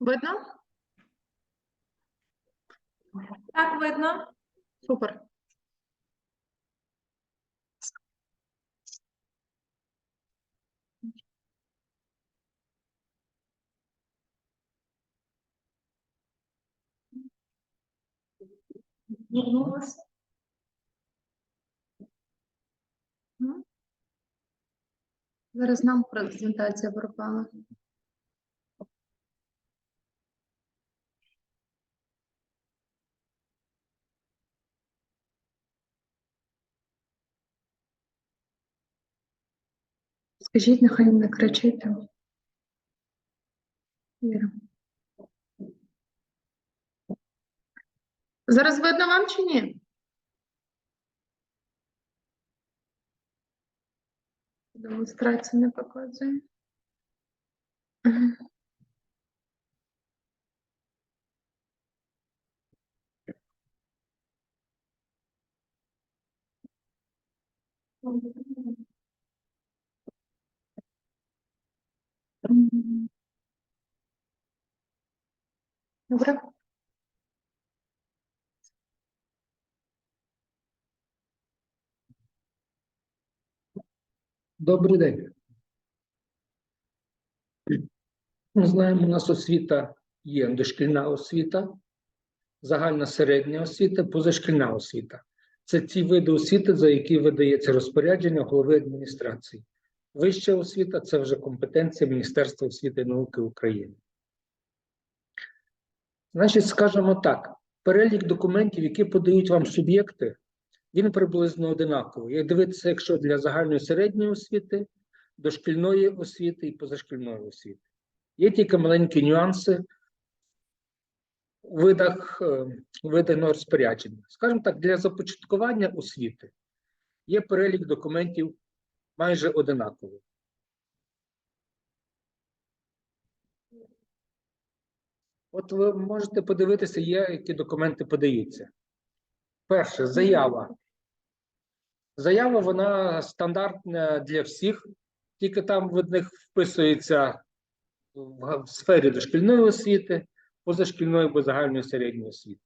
Видно? Так, видно. Супер. Вернулась. Зараз нам презентація пропала. Скажіть, нехай не кричить. Віра. Зараз видно вам чи ні? демонстрацію не показує. Добре. Добрий день. Ми знаємо, у нас освіта є дошкільна освіта, загальна середня освіта, позашкільна освіта. Це ті види освіти, за які видається розпорядження голови адміністрації. Вища освіта це вже компетенція Міністерства освіти і науки України. Значить, скажімо так: перелік документів, які подають вам суб'єкти, він приблизно одинаковий. Як дивитися, якщо для загальної середньої освіти, дошкільної освіти і позашкільної освіти. Є тільки маленькі нюанси у видах е, виданого розпорядження. Скажімо так, для започаткування освіти є перелік документів майже одинаковий. От ви можете подивитися, є, які документи подаються. Перше, заява. Заява вона стандартна для всіх, тільки там в них вписується в сфері дошкільної освіти, позашкільної або загальної середньої освіти.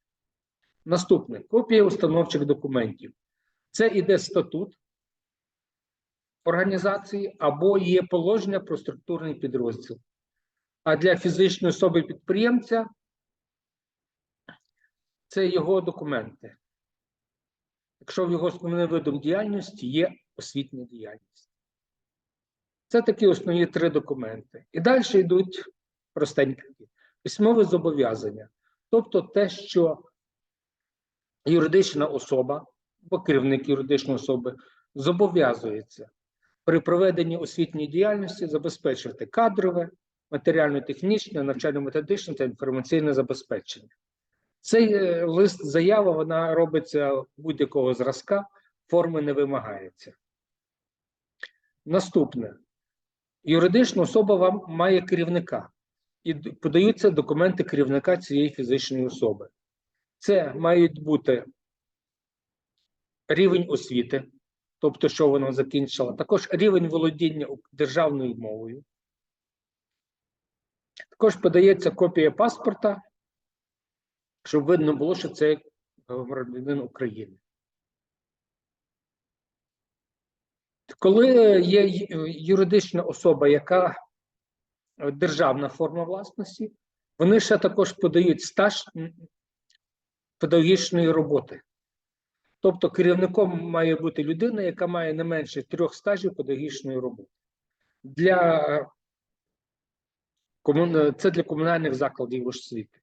Наступне копія установчих документів. Це іде статут організації або є положення про структурний підрозділ. А для фізичної особи підприємця це його документи якщо в його основним видом діяльності є освітня діяльність. Це такі основні три документи. І далі йдуть простенькі письмове зобов'язання, тобто те, що юридична особа або керівник юридичної особи зобов'язується при проведенні освітньої діяльності забезпечувати кадрове, матеріально-технічне, навчально-методичне та інформаційне забезпечення. Цей е, лист заява вона робиться будь-якого зразка, форми не вимагається. Наступне. Юридична особа вам має керівника, і подаються документи керівника цієї фізичної особи. Це мають бути рівень освіти, тобто, що вона закінчила, також рівень володіння державною мовою. Також подається копія паспорта щоб видно було, що це громадянин України. Коли є юридична особа, яка е, державна форма власності, вони ще також подають стаж педагогічної роботи. Тобто керівником має бути людина, яка має не менше трьох стажів педагогічної роботи. Для е, це для комунальних закладів освіти.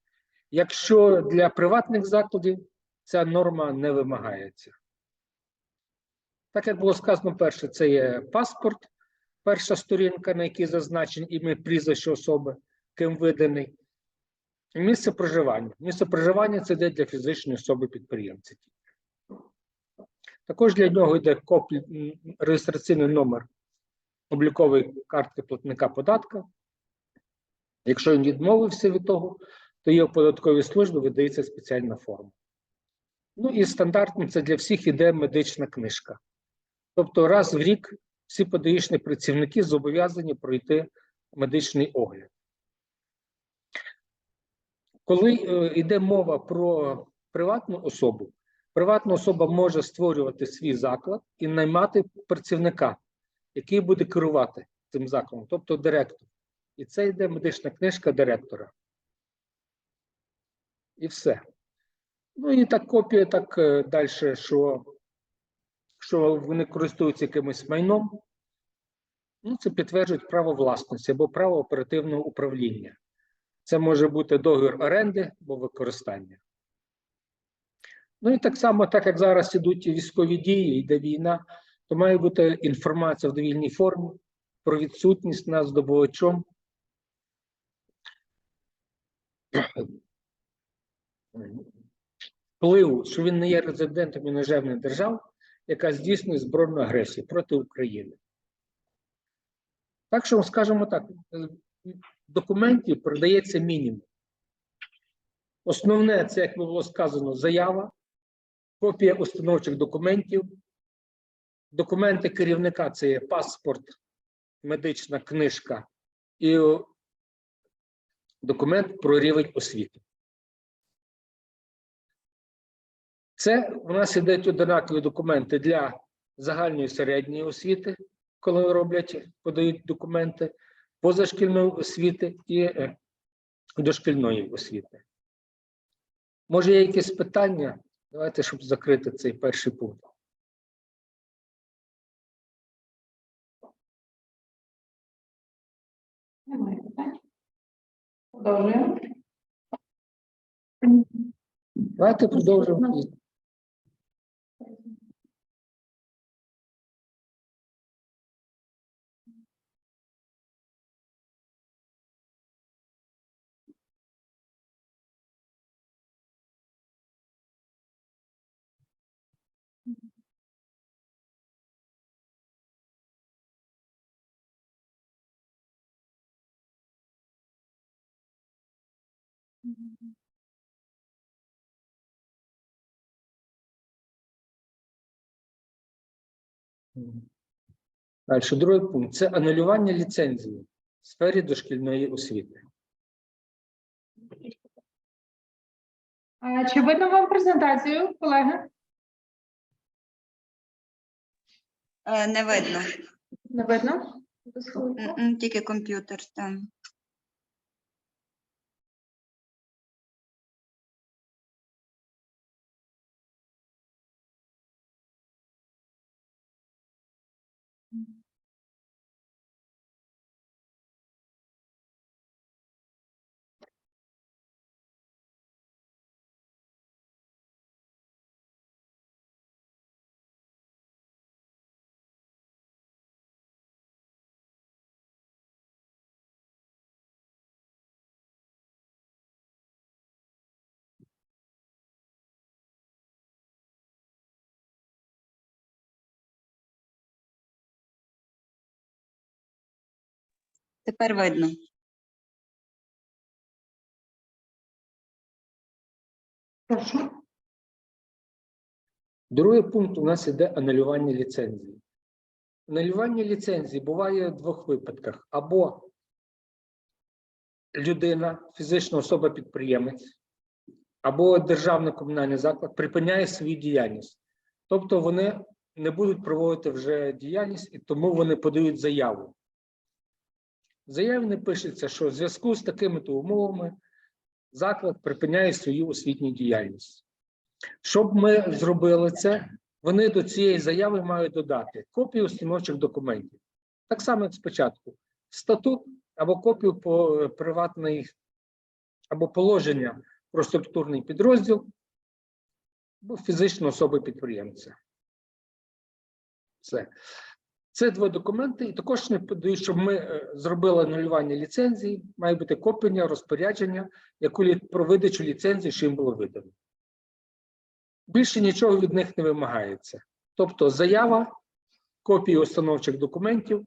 Якщо для приватних закладів ця норма не вимагається. Так як було сказано, перше, це є паспорт, перша сторінка, на якій зазначені ім'я прізвище особи, ким виданий. Місце проживання. Місце проживання це йде для фізичної особи підприємця. Також для нього йде реєстраційний номер облікової картки платника податка. Якщо він відмовився від того, то є в податковій службі видається спеціальна форма. Ну і стандартно це для всіх іде медична книжка. Тобто раз в рік всі педагогічні працівники зобов'язані пройти медичний огляд. Коли е, йде мова про приватну особу, приватна особа може створювати свій заклад і наймати працівника, який буде керувати цим закладом, тобто директор. І це йде медична книжка директора. І все. Ну і так копія, так далі, що, що вони користуються якимось майном, ну, це підтверджують право власності або право оперативного управління. Це може бути договір оренди або використання. Ну і так само, так як зараз ідуть військові дії, йде війна, то має бути інформація в довільній формі про відсутність над здобувачом впливу, що він не є резидентом іноземних держав, яка здійснює збройну агресію проти України. Так що, скажімо так, документів продається мінімум. Основне, це, як було сказано, заява, копія установчих документів, документи керівника це є паспорт, медична книжка і документ про рівень освіти. Це у нас ідуть однакові документи для загальної середньої освіти, коли роблять, подають документи, позашкільної освіти і е, дошкільної освіти. Може, є якісь питання? Давайте, щоб закрити цей перший пункт. Немає питань. Продовжуємо. Давайте продовжимо. Далі, другий пункт це анулювання ліцензії в сфері дошкільної освіти. А, Чи видно вам презентацію, колеги? Не видно. Не видно? Тільки комп'ютер там. Тепер видно. Прошу. Другий пункт у нас іде анулювання ліцензії. Анулювання ліцензії буває в двох випадках: або людина, фізична особа-підприємець, або державний комунальний заклад припиняє свою діяльність. Тобто вони не будуть проводити вже діяльність, і тому вони подають заяву. В заяві не пишеться, що в зв'язку з такими то умовами заклад припиняє свою освітню діяльність. Щоб ми зробили це, вони до цієї заяви мають додати копію установчих документів. Так само, як спочатку, статут або копію по е, приватної або положення про структурний підрозділ або фізичну особи підприємця. Все. Це два документи, і також не подають, щоб ми е, зробили анулювання ліцензії, має бути копія розпорядження, яку про видачу ліцензії, що їм було видано. Більше нічого від них не вимагається. Тобто заява, копії установчих документів,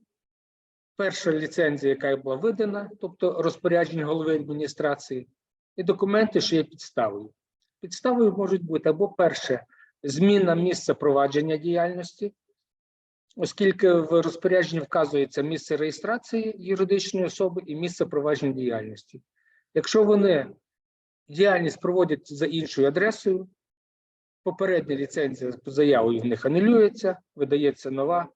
перша ліцензія, яка була видана, тобто розпорядження голови адміністрації, і документи, що є підставою. Підставою можуть бути або перше зміна місця провадження діяльності, оскільки в розпорядженні вказується місце реєстрації юридичної особи і місце провадження діяльності. Якщо вони діяльність проводять за іншою адресою, попередня ліцензія з заявою в них анулюється, видається нова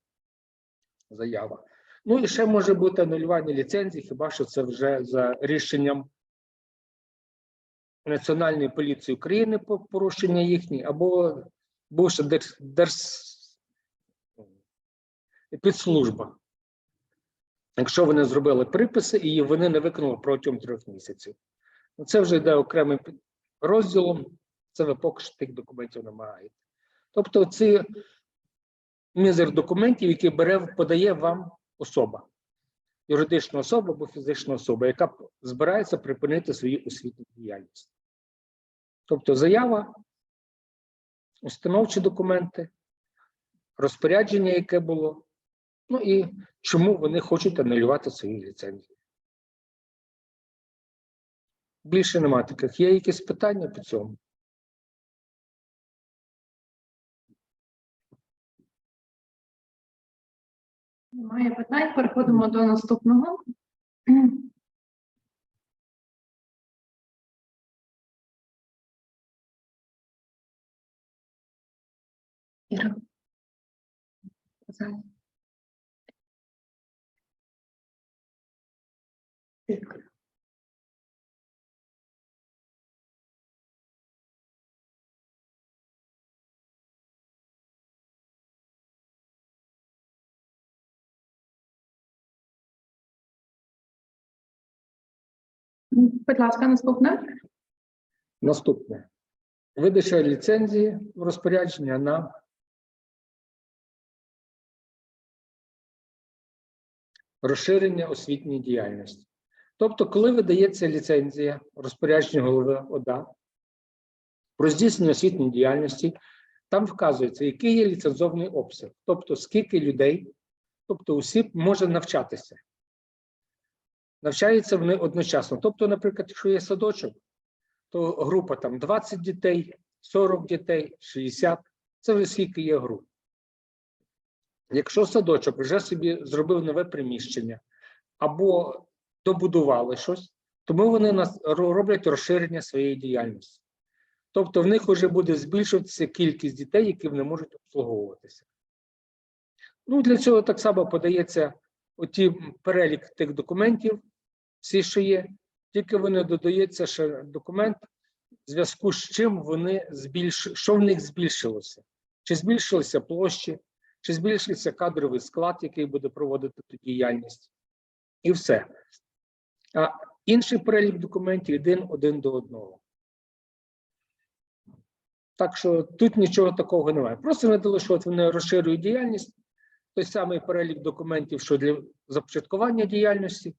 заява. Ну і ще може бути анулювання ліцензії, хіба що це вже за рішенням Національної поліції України по порушення їхній, або держ, держ... підслужба. Якщо вони зробили приписи і вони не виконали протягом трьох місяців. Ну, Це вже йде окремим розділом, це ви поки що тих документів намагаєте. Тобто, ці мізер документів, які бере, подає вам особа, юридична особа або фізична особа, яка збирається припинити свою освітню діяльність. Тобто заява, установчі документи, розпорядження, яке було, ну і чому вони хочуть анулювати свої ліцензії. Більше нема таких. Є якісь питання по цьому? Немає питань. Переходимо до наступного. Іра. Будь ласка, наступне. Наступне. Видача ліцензії в розпорядження на розширення освітньої діяльності. Тобто, коли видається ліцензія розпорядження голови ОДА про здійснення освітньої діяльності, там вказується, який є ліцензований обсяг, тобто скільки людей, тобто осіб може навчатися. Навчаються вони одночасно. Тобто, наприклад, якщо є садочок, то група там 20 дітей, 40 дітей, 60 це вже скільки є груп. Якщо садочок вже собі зробив нове приміщення або добудували щось, тому вони роблять розширення своєї діяльності. Тобто в них вже буде збільшуватися кількість дітей, які вони можуть обслуговуватися. Ну, для цього так само подається оті перелік тих документів, всі, що є, тільки вони додається ще документ, в зв'язку з чим вони збільш... що в них збільшилося. Чи збільшилися площі, чи збільшився кадровий склад, який буде проводити ту діяльність, і все. А інший перелік документів один один до одного. Так що тут нічого такого немає. Просто не дали, що от вони розширюють діяльність, той самий перелік документів, що для започаткування діяльності,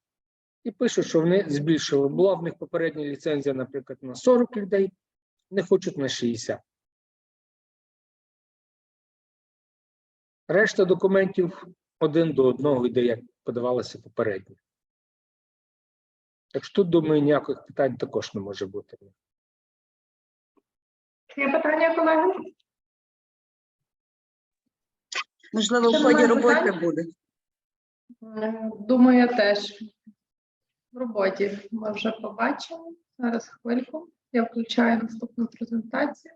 і пишуть, що вони збільшили. Була в них попередня ліцензія, наприклад, на 40 людей, не хочуть на 60. Решта документів один до одного йде, як подавалося попередньо. Так що тут, думаю, ніяких питань також не може бути. Є питання, колеги? Можливо, Ще в ході немає роботи питань? буде. Е, Думаю, теж в роботі ми вже побачимо. Зараз хвильку. Я включаю наступну презентацію.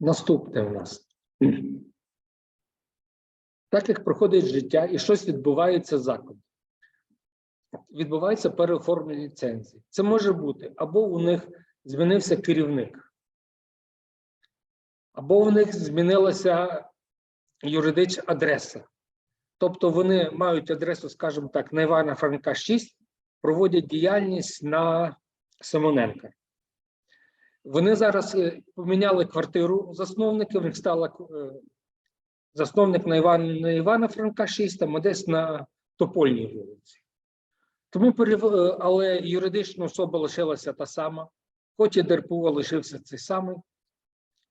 Наступне у нас. Так як проходить життя і щось відбувається в. Відбувається переоформлення ліцензії. Це може бути або у них змінився керівник, або у них змінилася юридична адреса. Тобто вони мають адресу, скажімо так, на Івана Франка 6, проводять діяльність на Симоненка. Вони зараз е, поміняли квартиру засновники, в них стала е, засновник на Івана, на Івана Франка 6, там, десь на Топольній вулиці. Тому е, але юридична особа лишилася та сама, хоч і ДРПО лишився цей самий.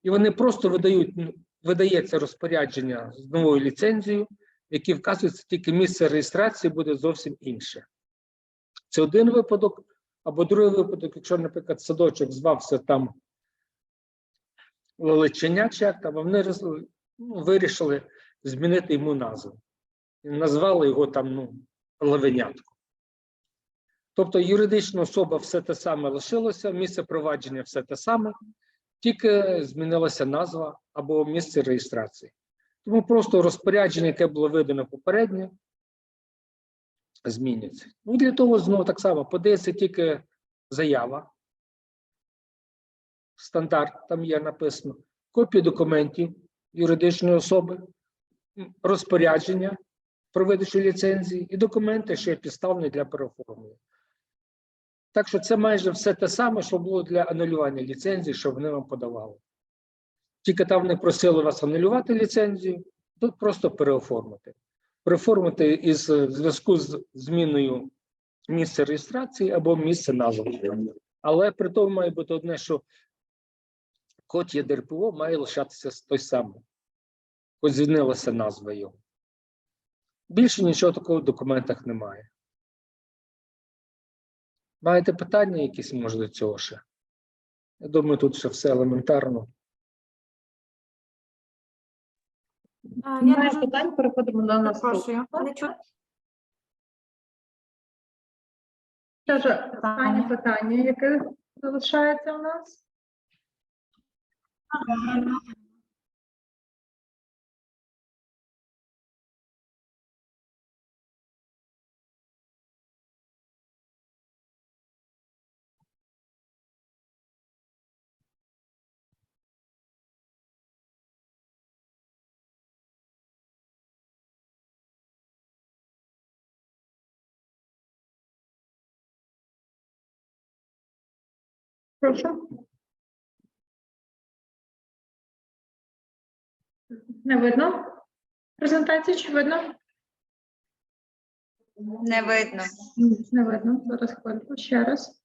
І вони просто видають, ну, видається розпорядження з новою ліцензією, які вказується тільки місце реєстрації буде зовсім інше. Це один випадок, або другий випадок, якщо, наприклад, садочок звався там Лелечення чи як там, вони ну, вирішили змінити йому назву. І назвали його там ну, Левенятко. Тобто юридична особа все те саме лишилося, місце провадження все те саме, тільки змінилася назва або місце реєстрації. Тому просто розпорядження, яке було видано попередньо, зміняться. Ну, для того знову так само подається тільки заява. Стандарт там є написано, копії документів юридичної особи, розпорядження про видачу ліцензії і документи, що є підставні для переоформлення. Так що це майже все те саме, що було для анулювання ліцензії, що вони вам подавали. Тільки там не просили вас анулювати ліцензію, тут просто переоформити. Переоформити із е, зв'язку з зміною місця реєстрації або місце назви. Але при тому має бути одне, що код ДРПО має лишатися той самий. Ось змінилася назва його. Більше нічого такого в документах немає. Маєте питання якісь, може, до цього ще? Я думаю, тут ще все елементарно. Я Немає дуже питань, переходимо до наступного. перепрошую. Не чути? Це вже останнє питання, яке залишається у нас. Прошу. Не видно? Презентацію чи видно? Не видно. Не видно. Зараз хвилинку. ще раз.